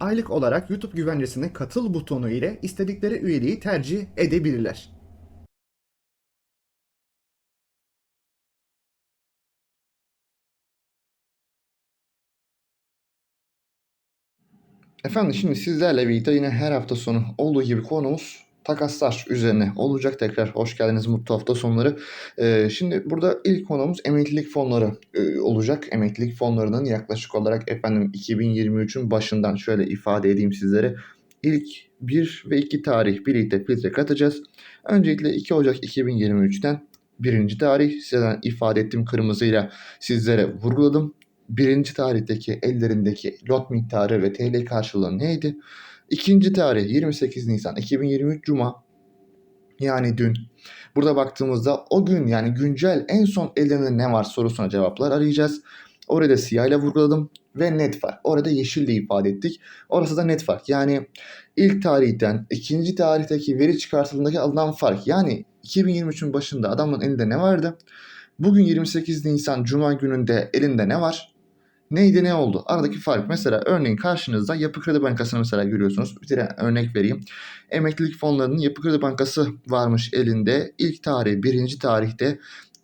aylık olarak YouTube güvencesine katıl butonu ile istedikleri üyeliği tercih edebilirler. Efendim şimdi sizlerle birlikte yine her hafta sonu olduğu gibi konumuz takaslar üzerine olacak. Tekrar hoş geldiniz mutlu hafta sonları. Ee, şimdi burada ilk konumuz emeklilik fonları e, olacak. Emeklilik fonlarının yaklaşık olarak efendim 2023'ün başından şöyle ifade edeyim sizlere. İlk 1 ve 2 tarih birlikte filtre katacağız. Öncelikle 2 Ocak 2023'ten birinci tarih sizden ifade ettiğim kırmızıyla sizlere vurguladım. Birinci tarihteki ellerindeki lot miktarı ve TL karşılığı neydi? İkinci tarih 28 Nisan 2023 Cuma yani dün. Burada baktığımızda o gün yani güncel en son ellerinde ne var sorusuna cevaplar arayacağız. Orada siyah ile vurguladım ve net fark. Orada yeşille ifade ettik. Orası da net fark. Yani ilk tarihten ikinci tarihteki veri çıkartıldığındaki alınan fark. Yani 2023'ün başında adamın elinde ne vardı? Bugün 28 Nisan Cuma gününde elinde ne var? Neydi ne oldu? Aradaki fark mesela örneğin karşınızda Yapı Kredi Bankası'nı mesela görüyorsunuz. Bir tane örnek vereyim. Emeklilik fonlarının Yapı Kredi Bankası varmış elinde. İlk tarih birinci tarihte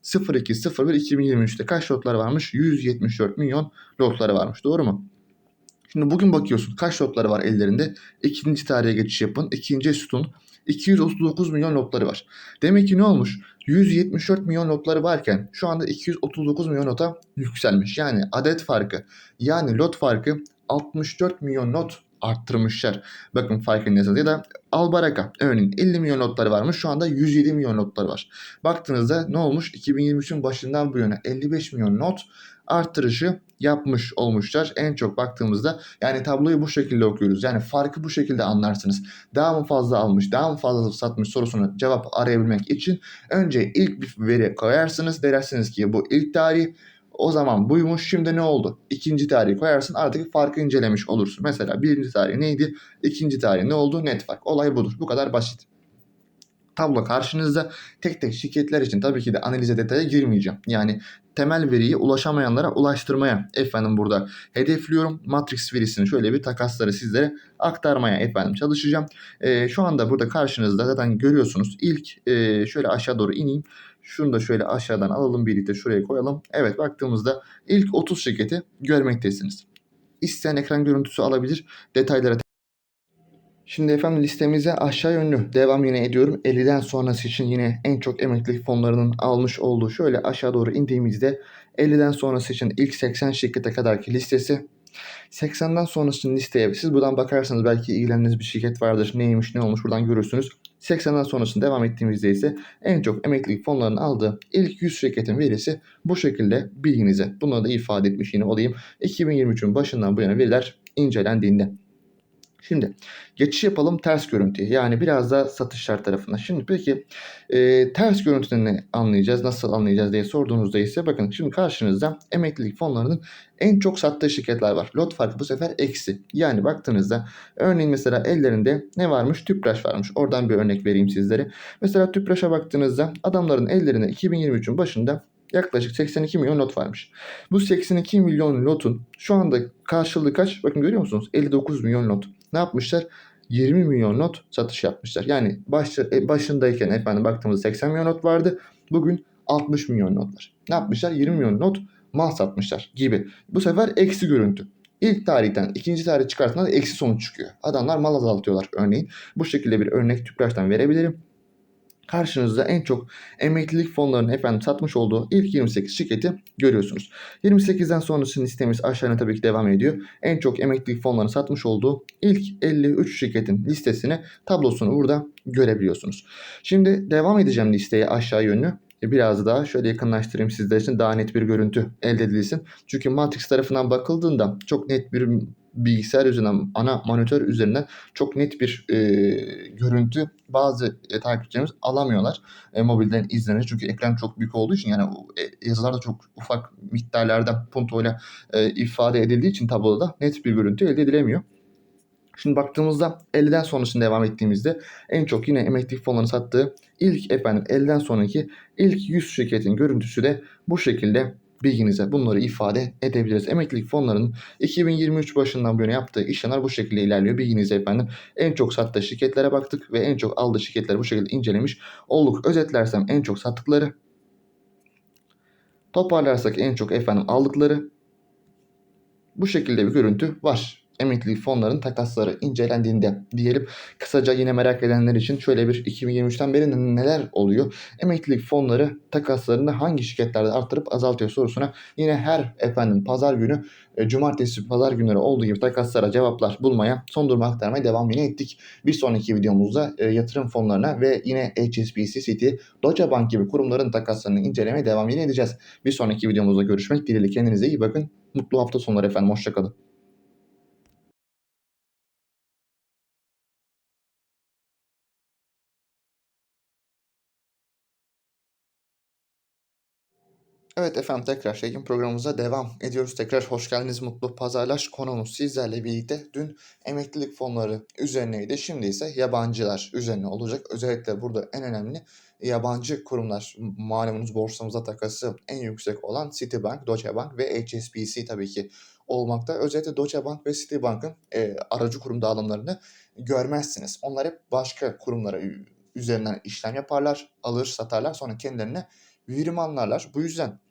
02.01.2023'te kaç lotlar varmış? 174 milyon lotları varmış. Doğru mu? Şimdi bugün bakıyorsun kaç lotları var ellerinde. İkinci tarihe geçiş yapın. İkinci sütun 239 milyon lotları var. Demek ki ne olmuş? 174 milyon lotları varken şu anda 239 milyon lota yükselmiş. Yani adet farkı yani lot farkı 64 milyon lot arttırmışlar. Bakın farkındaysanız ya da Albaraka örneğin 50 milyon lotları varmış şu anda 107 milyon lotları var. Baktığınızda ne olmuş 2023'ün başından bu yana 55 milyon not arttırışı yapmış olmuşlar. En çok baktığımızda yani tabloyu bu şekilde okuyoruz. Yani farkı bu şekilde anlarsınız. Daha mı fazla almış, daha mı fazla satmış sorusuna cevap arayabilmek için önce ilk bir veri koyarsınız. Dersiniz ki bu ilk tarih o zaman buymuş şimdi ne oldu? İkinci tarihi koyarsın artık farkı incelemiş olursun. Mesela birinci tarih neydi? İkinci tarih ne oldu? Net fark. Olay budur. Bu kadar basit tablo karşınızda. Tek tek şirketler için tabii ki de analize detaya girmeyeceğim. Yani temel veriyi ulaşamayanlara ulaştırmaya efendim burada hedefliyorum. Matrix verisini şöyle bir takasları sizlere aktarmaya efendim çalışacağım. Ee, şu anda burada karşınızda zaten görüyorsunuz. İlk e, şöyle aşağı doğru ineyim. Şunu da şöyle aşağıdan alalım birlikte şuraya koyalım. Evet baktığımızda ilk 30 şirketi görmektesiniz. İsteyen ekran görüntüsü alabilir. Detaylara Şimdi efendim listemize aşağı yönlü devam yine ediyorum. 50'den sonrası için yine en çok emeklilik fonlarının almış olduğu şöyle aşağı doğru indiğimizde 50'den sonrası için ilk 80 şirkete kadarki listesi 80'den sonrasının listeye siz buradan bakarsanız belki ilgilendiğiniz bir şirket vardır. Neymiş ne olmuş buradan görürsünüz. 80'den sonrasında devam ettiğimizde ise en çok emeklilik fonlarının aldığı ilk 100 şirketin verisi bu şekilde bilginize. Bunları da ifade etmiş yine olayım. 2023'ün başından bu yana veriler incelendiğinde. Şimdi geçiş yapalım ters görüntüye. Yani biraz da satışlar tarafına. Şimdi peki e, ters görüntüden ne anlayacağız, nasıl anlayacağız diye sorduğunuzda ise bakın şimdi karşınızda emeklilik fonlarının en çok sattığı şirketler var. Lot farkı bu sefer eksi. Yani baktığınızda örneğin mesela ellerinde ne varmış? Tüpraş varmış. Oradan bir örnek vereyim sizlere. Mesela Tüpraş'a baktığınızda adamların ellerinde 2023'ün başında yaklaşık 82 milyon lot varmış. Bu 82 milyon lotun şu anda karşılığı kaç? Bakın görüyor musunuz? 59 milyon lot. Ne yapmışlar? 20 milyon not satış yapmışlar. Yani baş, e, başındayken efendim baktığımızda 80 milyon not vardı. Bugün 60 milyon not var. Ne yapmışlar? 20 milyon not mal satmışlar gibi. Bu sefer eksi görüntü. İlk tarihten ikinci tarih çıkartında da eksi sonuç çıkıyor. Adamlar mal azaltıyorlar örneğin. Bu şekilde bir örnek Tüpraş'tan verebilirim. Karşınızda en çok emeklilik fonlarının efendim satmış olduğu ilk 28 şirketi görüyorsunuz. 28'den sonrası listemiz aşağıya tabii ki devam ediyor. En çok emeklilik fonlarının satmış olduğu ilk 53 şirketin listesini tablosunu burada görebiliyorsunuz. Şimdi devam edeceğim listeye aşağı yönlü biraz daha şöyle yakınlaştırayım sizler için daha net bir görüntü elde edilsin. Çünkü Matrix tarafından bakıldığında çok net bir bilgisayar üzerinden, ana monitör üzerinden çok net bir e, görüntü bazı e, takipçilerimiz alamıyorlar e, mobilden izlenir. Çünkü ekran çok büyük olduğu için yani e, yazılar da çok ufak miktarlarda puntoyla e, ifade edildiği için tabloda net bir görüntü elde edilemiyor. Şimdi baktığımızda 50'den sonrasını devam ettiğimizde en çok yine emeklilik fonlarını sattığı ilk efendim 50'den sonraki ilk 100 şirketin görüntüsü de bu şekilde bilginize bunları ifade edebiliriz. Emeklilik fonlarının 2023 başından bu yana yaptığı işlemler bu şekilde ilerliyor. Bilginize efendim en çok sattığı şirketlere baktık ve en çok aldığı şirketleri bu şekilde incelemiş olduk. Özetlersem en çok sattıkları, toparlarsak en çok efendim aldıkları bu şekilde bir görüntü var emeklilik fonların takasları incelendiğinde diyelim. Kısaca yine merak edenler için şöyle bir 2023'ten beri neler oluyor? Emeklilik fonları takaslarını hangi şirketlerde arttırıp azaltıyor sorusuna yine her efendim pazar günü e, cumartesi pazar günleri olduğu gibi takaslara cevaplar bulmaya son durumu aktarmaya devam yine ettik. Bir sonraki videomuzda e, yatırım fonlarına ve yine HSBC, City, Deutsche Bank gibi kurumların takaslarını incelemeye devam yine edeceğiz. Bir sonraki videomuzda görüşmek dileğiyle kendinize iyi bakın. Mutlu hafta sonları efendim. Hoşçakalın. Evet efendim tekrar yayın programımıza devam ediyoruz. Tekrar hoş geldiniz mutlu pazarlar. Konumuz sizlerle birlikte dün emeklilik fonları üzerineydi. Şimdi ise yabancılar üzerine olacak. Özellikle burada en önemli yabancı kurumlar malumunuz borsamıza takası en yüksek olan Citibank, Deutsche Bank ve HSBC tabii ki olmakta. Özellikle Deutsche Bank ve Citibank'ın e, aracı kurum dağılımlarını görmezsiniz. Onlar hep başka kurumlara üzerinden işlem yaparlar, alır, satarlar sonra kendilerine verim anlarlar. Bu yüzden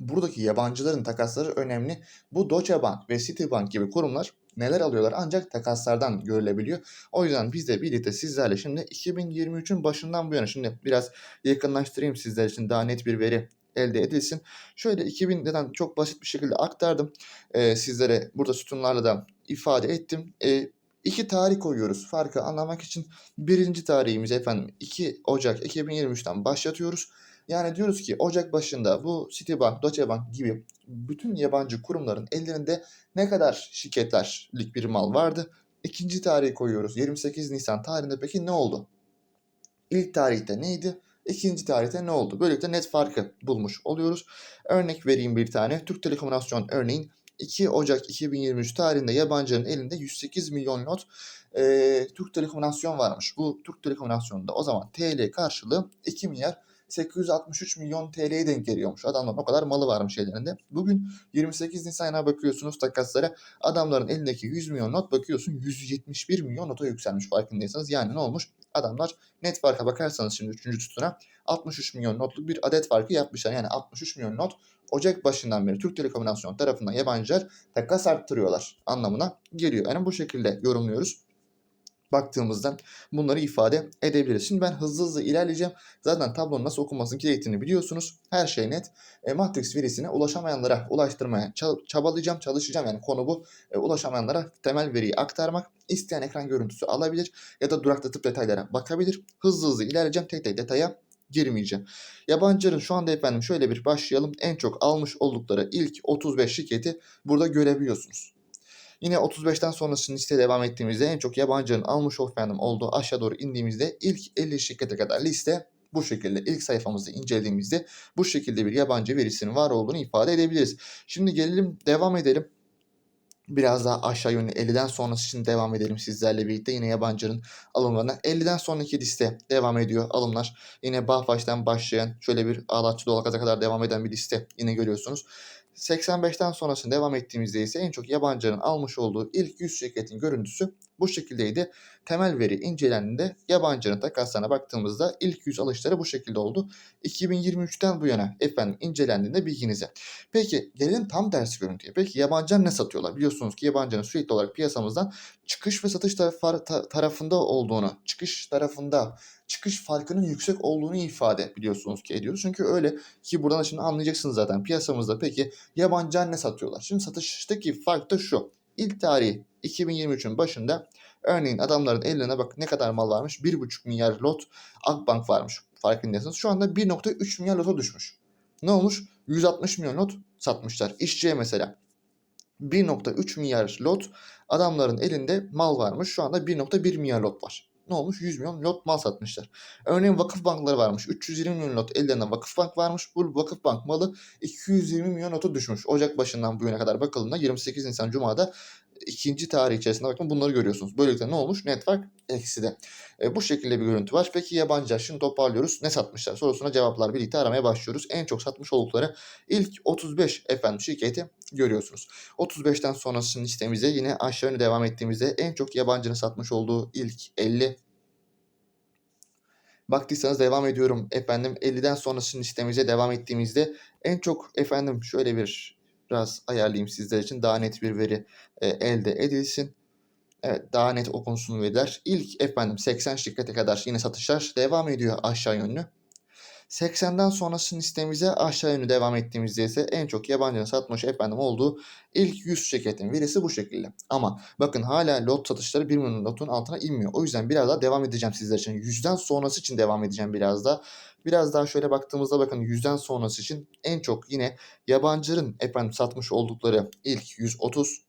buradaki yabancıların takasları önemli. Bu Deutsche Bank ve Citibank gibi kurumlar neler alıyorlar ancak takaslardan görülebiliyor. O yüzden biz de birlikte sizlerle şimdi 2023'ün başından bu yana şimdi biraz yakınlaştırayım sizler için daha net bir veri elde edilsin. Şöyle 2000'den çok basit bir şekilde aktardım. Ee, sizlere burada sütunlarla da ifade ettim. Ee, iki tarih koyuyoruz farkı anlamak için. Birinci tarihimiz efendim 2 Ocak 2023'ten başlatıyoruz. Yani diyoruz ki Ocak başında bu Citibank, Deutsche Bank gibi bütün yabancı kurumların ellerinde ne kadar şirketlerlik bir mal vardı? İkinci tarihi koyuyoruz. 28 Nisan tarihinde peki ne oldu? İlk tarihte neydi? İkinci tarihte ne oldu? Böylelikle net farkı bulmuş oluyoruz. Örnek vereyim bir tane. Türk Telekomünikasyon örneğin 2 Ocak 2023 tarihinde yabancının elinde 108 milyon not e, Türk Telekomünikasyon varmış. Bu Türk Telekomünikasyon'da o zaman TL karşılığı 2 milyar 863 milyon TL'ye denk geliyormuş. Adamların o kadar malı varmış ellerinde. Bugün 28 Nisan'a bakıyorsunuz takaslara. Adamların elindeki 100 milyon not bakıyorsun 171 milyon nota yükselmiş farkındaysanız. Yani ne olmuş? Adamlar net farka bakarsanız şimdi 3. tutuna 63 milyon notluk bir adet farkı yapmışlar. Yani 63 milyon not Ocak başından beri Türk Telekomünikasyon tarafından yabancılar takas arttırıyorlar anlamına geliyor. Yani bu şekilde yorumluyoruz. Baktığımızda bunları ifade edebiliriz. Şimdi ben hızlı hızlı ilerleyeceğim. Zaten tablonun nasıl okunması gerektiğini biliyorsunuz. Her şey net. E, Matrix verisine ulaşamayanlara ulaştırmaya çabalayacağım, çalışacağım. Yani konu bu. E, ulaşamayanlara temel veriyi aktarmak. İsteyen ekran görüntüsü alabilir ya da duraklatıp detaylara bakabilir. Hızlı hızlı ilerleyeceğim. Tek tek detaya girmeyeceğim. Yabancıların şu anda efendim şöyle bir başlayalım. En çok almış oldukları ilk 35 şirketi burada görebiliyorsunuz. Yine 35'ten sonrasının liste devam ettiğimizde en çok yabancının almış efendim olduğu aşağı doğru indiğimizde ilk 50 şirkete kadar liste bu şekilde ilk sayfamızı incelediğimizde bu şekilde bir yabancı verisinin var olduğunu ifade edebiliriz. Şimdi gelelim devam edelim. Biraz daha aşağı yönlü 50'den sonrası için devam edelim sizlerle birlikte. Yine yabancının alımlarına. 50'den sonraki liste devam ediyor alımlar. Yine Bahfaş'tan başlayan şöyle bir Ağlatçı Dolakaz'a kadar devam eden bir liste yine görüyorsunuz. 85'ten sonrasını devam ettiğimizde ise en çok yabancının almış olduğu ilk 100 şirketin görüntüsü bu şekildeydi. Temel veri incelendiğinde yabancının takaslarına baktığımızda ilk 100 alışları bu şekilde oldu. 2023'ten bu yana efendim incelendiğinde bilginize. Peki gelelim tam tersi görüntüye. Peki yabancılar ne satıyorlar? Biliyorsunuz ki yabancının sürekli olarak piyasamızdan çıkış ve satış tarafında olduğunu, çıkış tarafında çıkış farkının yüksek olduğunu ifade biliyorsunuz ki ediyoruz. Çünkü öyle ki buradan şimdi anlayacaksınız zaten piyasamızda peki yabancılar ne satıyorlar? Şimdi satıştaki fark da şu. İlk tarihi 2023'ün başında örneğin adamların eline bak ne kadar mal varmış? 1,5 milyar lot Akbank varmış. Farkındaysanız şu anda 1,3 milyar lota düşmüş. Ne olmuş? 160 milyon lot satmışlar. İşçiye mesela 1.3 milyar lot adamların elinde mal varmış. Şu anda 1.1 milyar lot var. Ne olmuş? 100 milyon lot mal satmışlar. Örneğin vakıf bankları varmış. 320 milyon lot ellerinde vakıf bank varmış. Bu vakıf bank malı 220 milyon lota düşmüş. Ocak başından bu yana kadar bakıldığında 28 Nisan Cuma'da ikinci tarih içerisinde bakın bunları görüyorsunuz. Böylelikle ne olmuş? Network ekside. E, bu şekilde bir görüntü var. Peki yabancılar şimdi toparlıyoruz. Ne satmışlar? Sorusuna cevaplar birlikte aramaya başlıyoruz. En çok satmış oldukları ilk 35 efendim şirketi görüyorsunuz. 35'ten sonrasının listemize yine aşağı yönlü devam ettiğimizde en çok yabancının satmış olduğu ilk 50 Baktıysanız devam ediyorum. Efendim 50'den sonrasının listemize devam ettiğimizde en çok efendim şöyle bir biraz ayarlayayım sizler için daha net bir veri e, elde edilsin. Evet daha net okunsun veriler. İlk efendim 80 şirkete kadar yine satışlar devam ediyor aşağı yönlü. 80'den sonrasının listemize aşağı yönlü devam ettiğimizde ise en çok yabancının satmış efendim olduğu ilk 100 şirketin verisi bu şekilde. Ama bakın hala lot satışları 1 milyon lotun altına inmiyor. O yüzden biraz daha devam edeceğim sizler için. 100'den sonrası için devam edeceğim biraz daha. Biraz daha şöyle baktığımızda bakın 100'den sonrası için en çok yine yabancıların efendim satmış oldukları ilk 130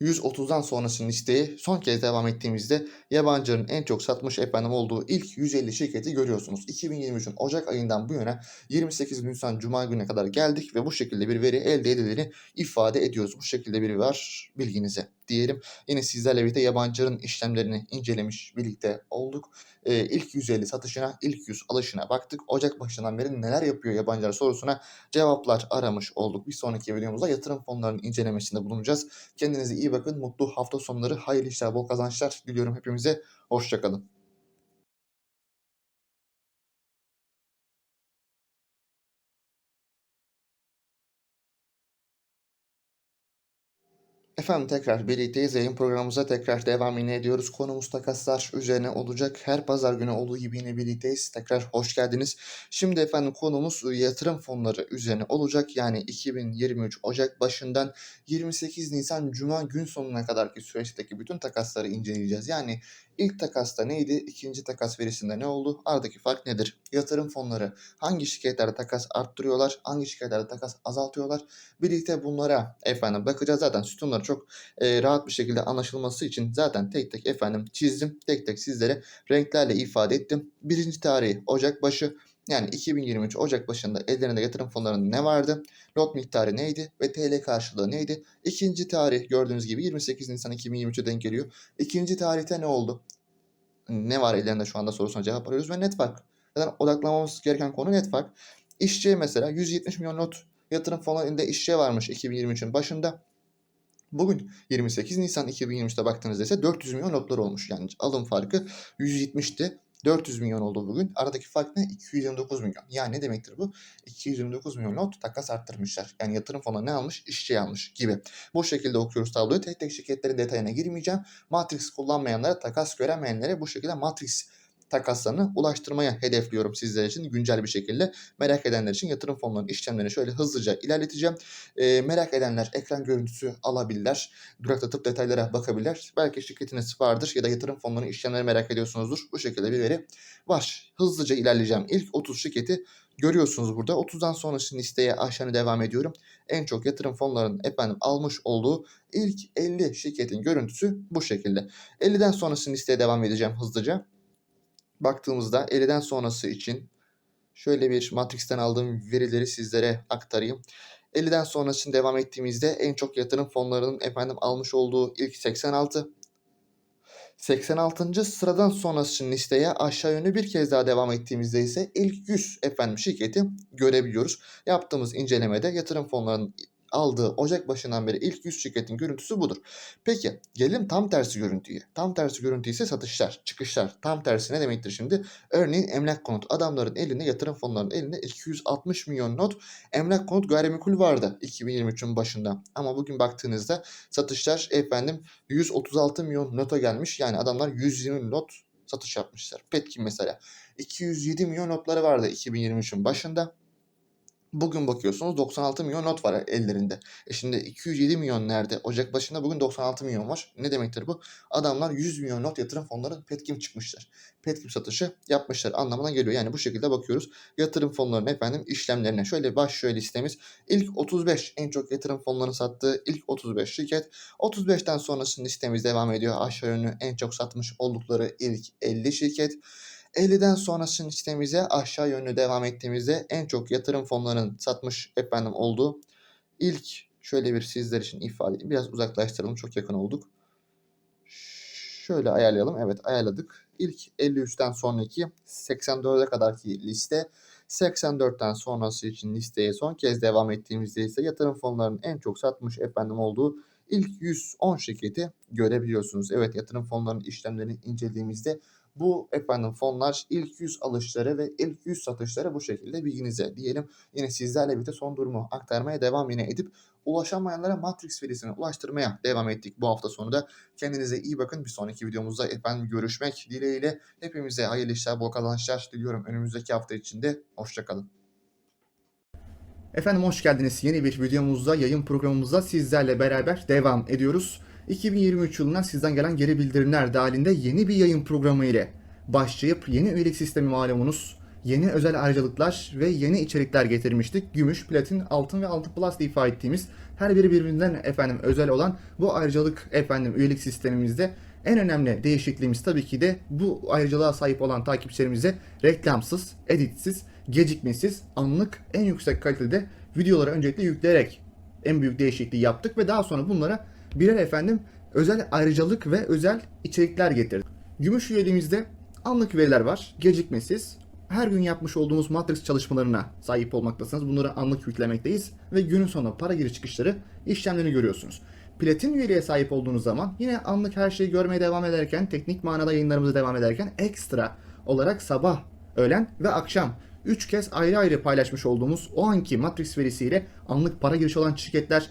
130'dan sonrasının listeyi son kez devam ettiğimizde yabancıların en çok satmış efendim olduğu ilk 150 şirketi görüyorsunuz. 2023'ün Ocak ayından bu yana 28 Nisan Cuma gününe kadar geldik ve bu şekilde bir veri elde edildiğini ifade ediyoruz. Bu şekilde bir var bilginize diyelim. Yine sizlerle birlikte yabancıların işlemlerini incelemiş birlikte olduk. Ee, ilk 150 satışına, ilk 100 alışına baktık. Ocak başından beri neler yapıyor yabancılar sorusuna cevaplar aramış olduk. Bir sonraki videomuzda yatırım fonlarının incelemesinde bulunacağız. Kendinize iyi bakın. Mutlu hafta sonları, hayırlı işler, bol kazançlar diliyorum hepimize. Hoşçakalın. Efendim tekrar birlikteyiz. Yayın programımıza tekrar devam yine ediyoruz. Konumuz takaslar üzerine olacak. Her pazar günü olduğu gibi yine birlikteyiz. Tekrar hoş geldiniz. Şimdi efendim konumuz yatırım fonları üzerine olacak. Yani 2023 Ocak başından 28 Nisan Cuma gün sonuna kadarki süreçteki bütün takasları inceleyeceğiz. Yani ilk takasta neydi? İkinci takas verisinde ne oldu? Aradaki fark nedir? Yatırım fonları hangi şirketlerde takas arttırıyorlar? Hangi şirketlerde takas azaltıyorlar? Birlikte bunlara efendim bakacağız. Zaten sütunları çok e, rahat bir şekilde anlaşılması için zaten tek tek efendim çizdim. Tek tek sizlere renklerle ifade ettim. Birinci tarihi Ocak başı yani 2023 Ocak başında ellerinde yatırım fonlarının ne vardı? Lot miktarı neydi? Ve TL karşılığı neydi? İkinci tarih gördüğünüz gibi 28 Nisan 2023'e denk geliyor. İkinci tarihte ne oldu? Ne var ellerinde şu anda sorusuna cevap arıyoruz ve net fark. Zaten odaklamamız gereken konu net fark. İşçiye mesela 170 milyon lot yatırım fonlarında işçiye varmış 2023'ün başında. Bugün 28 Nisan 2023'te baktığınızda ise 400 milyon lotlar olmuş. Yani alım farkı 170'ti. 400 milyon oldu bugün. Aradaki fark ne? 229 milyon. Yani ne demektir bu? 229 milyon not takas arttırmışlar. Yani yatırım fonu ne almış? İşçi almış gibi. Bu şekilde okuyoruz tabloyu. Tek tek şirketlerin detayına girmeyeceğim. Matrix kullanmayanlara, takas göremeyenlere bu şekilde Matrix takaslarını ulaştırmaya hedefliyorum sizler için güncel bir şekilde. Merak edenler için yatırım fonlarının işlemlerini şöyle hızlıca ilerleteceğim. E, merak edenler ekran görüntüsü alabilirler. Duraklatıp detaylara bakabilirler. Belki şirketiniz vardır ya da yatırım fonlarının işlemleri merak ediyorsunuzdur. Bu şekilde bir veri var. Hızlıca ilerleyeceğim. İlk 30 şirketi görüyorsunuz burada. 30'dan sonrasını listeye aşağıya devam ediyorum. En çok yatırım fonlarının efendim almış olduğu ilk 50 şirketin görüntüsü bu şekilde. 50'den sonrasını listeye devam edeceğim hızlıca baktığımızda 50'den sonrası için şöyle bir Matrix'ten aldığım verileri sizlere aktarayım. 50'den sonrasını devam ettiğimizde en çok yatırım fonlarının efendim almış olduğu ilk 86. 86. sıradan sonrasının listeye aşağı yönlü bir kez daha devam ettiğimizde ise ilk 100 efendim şirketi görebiliyoruz. Yaptığımız incelemede yatırım fonlarının aldığı Ocak başından beri ilk 100 şirketin görüntüsü budur. Peki gelelim tam tersi görüntüye. Tam tersi görüntü ise satışlar, çıkışlar. Tam tersi ne demektir şimdi? Örneğin emlak konut. Adamların elinde, yatırım fonlarının elinde 260 milyon not emlak konut gayrimenkul vardı 2023'ün başında. Ama bugün baktığınızda satışlar efendim 136 milyon nota gelmiş. Yani adamlar 120 not satış yapmışlar. Petkim mesela 207 milyon notları vardı 2023'ün başında. Bugün bakıyorsunuz 96 milyon not var ellerinde. E şimdi 207 milyon nerede? Ocak başında bugün 96 milyon var. Ne demektir bu? Adamlar 100 milyon not yatırım fonları Petkim çıkmışlar. Petkim satışı yapmışlar anlamına geliyor. Yani bu şekilde bakıyoruz. Yatırım fonlarının efendim işlemlerine. Şöyle başlıyor listemiz. İlk 35 en çok yatırım fonlarının sattığı ilk 35 şirket. 35'ten sonrasının listemiz devam ediyor. Aşağı yönlü en çok satmış oldukları ilk 50 şirket. 50'den sonrasının listemize aşağı yönlü devam ettiğimizde en çok yatırım fonlarının satmış efendim olduğu ilk şöyle bir sizler için ifade. Biraz uzaklaştıralım. Çok yakın olduk. Şöyle ayarlayalım. Evet ayarladık. İlk 53'ten sonraki 84'e kadarki liste 84'ten sonrası için listeye son kez devam ettiğimizde ise yatırım fonlarının en çok satmış efendim olduğu ilk 110 şirketi görebiliyorsunuz. Evet yatırım fonlarının işlemlerini incelediğimizde bu efendim fonlar ilk 100 alışları ve ilk 100 satışları bu şekilde bilginize diyelim. Yine sizlerle birlikte son durumu aktarmaya devam yine edip ulaşamayanlara Matrix verisini ulaştırmaya devam ettik bu hafta sonu da. Kendinize iyi bakın. Bir sonraki videomuzda efendim görüşmek dileğiyle. Hepimize hayırlı işler, bol kazançlar diliyorum önümüzdeki hafta içinde. Hoşçakalın. Efendim hoş geldiniz. Yeni bir videomuzda, yayın programımızda sizlerle beraber devam ediyoruz. 2023 yılından sizden gelen geri bildirimler dahilinde yeni bir yayın programı ile başlayıp yeni üyelik sistemi malumunuz, yeni özel ayrıcalıklar ve yeni içerikler getirmiştik. Gümüş, platin, altın ve altın plus diye ettiğimiz her biri birbirinden efendim özel olan bu ayrıcalık efendim üyelik sistemimizde en önemli değişikliğimiz tabii ki de bu ayrıcalığa sahip olan takipçilerimize reklamsız, editsiz, gecikmesiz, anlık, en yüksek kalitede videoları öncelikle yükleyerek en büyük değişikliği yaptık ve daha sonra bunlara birer efendim özel ayrıcalık ve özel içerikler getirdik. Gümüş üyeliğimizde anlık veriler var, gecikmesiz. Her gün yapmış olduğumuz Matrix çalışmalarına sahip olmaktasınız. Bunları anlık yüklemekteyiz ve günün sonunda para giriş çıkışları işlemlerini görüyorsunuz. Platin üyeliğe sahip olduğunuz zaman yine anlık her şeyi görmeye devam ederken, teknik manada yayınlarımıza devam ederken ekstra olarak sabah, öğlen ve akşam 3 kez ayrı ayrı paylaşmış olduğumuz o anki Matrix verisiyle anlık para girişi olan şirketler